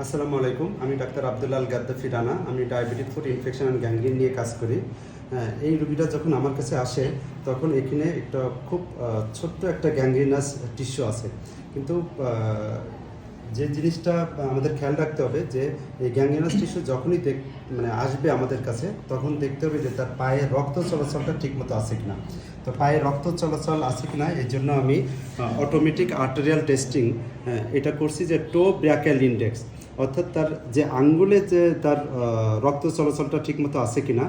আসসালামু আলাইকুম, আমি ডাক্তার আবদুল্লাল গাদ্দাফি রানা। আমি diabetic foot infection and gangrene নিয়ে কাজ করি। এই রুগীটা যখন আমার কাছে আসে, তখন এখানে একটা খুব ছোট্ট একটা গ্যাংগ্রিনাস টিস্যু আছে। কিন্তু যে জিনিসটা আমাদের খেয়াল রাখতে হবে যে, এই গ্যাংগ্রিনাস টিস্যু যখনই দেখ মানে আসবে আমাদের কাছে, তখন দেখতে হবে যে তার পায়ে রক্ত চলাচলটা ঠিকমতো আছে কিনা। তো পায়ে রক্ত চলাচল আছে কিনা এই জন্য আমি অটোমেটিক আর্টেরিয়াল টেস্টিং এটা করছি যে টো ব্র্যাকেল ইন্ডেক্স অর্থাৎ তার যে আঙ্গুলে যে তার রক্ত চলাচলটা ঠিকমতো আছে কিনা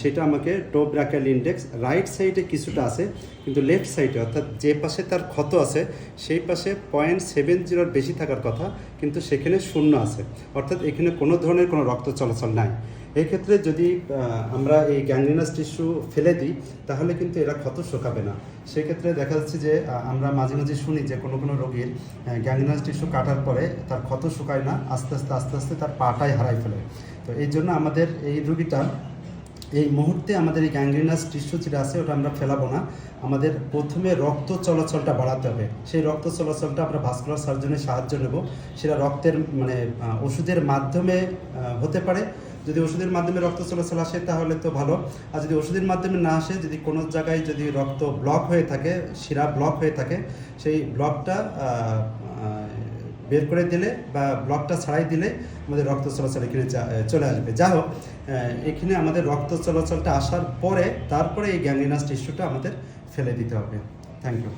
সেটা আমাকে টো ব্র্যাকেল ইন্ডেক্স, রাইট সাইডে কিছুটা আছে। কিন্তু লেফট সাইডে অর্থাৎ যে পাশে তার ক্ষত আছে, সেই পাশে পয়েন্ট সেভেন জিরোর বেশি থাকার কথা, কিন্তু সেখানে শূন্য আছে। অর্থাৎ এখানে কোনো ধরনের কোনো রক্ত চলাচল নাই। এক্ষেত্রে যদি আমরা এই গ্যাংগ্রিনাস টিস্যু ফেলে দিই, তাহলে কিন্তু এরা ক্ষত শুকাবে না। সেক্ষেত্রে দেখা যাচ্ছে যে আমরা মাঝে মাঝে শুনি যে কোনো কোনো রোগীর গ্যাংগ্রিনাস টিস্যু কাটার পরে তার ক্ষত শুকায় না, আস্তে আস্তে আস্তে আস্তে তার পাটাই হারাই ফেলে। তো এই জন্য আমাদের এই রোগীটা এই মুহূর্তে আমাদের এই গ্যাংগ্রিনাস টিস্যু যেটা আছে, ওটা আমরা ফেলাবো না। আমাদের প্রথমে রক্ত চলাচলটা বাড়াতে হবে। সেই রক্ত চলাচলটা আমরা ভাস্কুলার সার্জনের সাহায্য নেব। সেটা রক্তের মানে ওষুধের মাধ্যমে হতে পারে। যদি ওষুধের মাধ্যমে রক্ত চলাচল আসে, তাহলে তো ভালো। আর যদি ওষুধের মাধ্যমে না আসে, যদি কোনো জায়গায় যদি রক্ত ব্লক হয়ে থাকে, শিরা ব্লক হয়ে থাকে, সেই ব্লকটা বের করে দিলে বা ব্লকটা ছাড়াই দিলে আমাদের রক্ত চলাচল এখানে চলে আসবে। যা হোক এখানে আমাদের রক্ত চলাচলটা আসার পরে তারপরে এই গ্যাংগ্রিনাস টিস্যুটা আমাদের ফেলে দিতে হবে। Thank you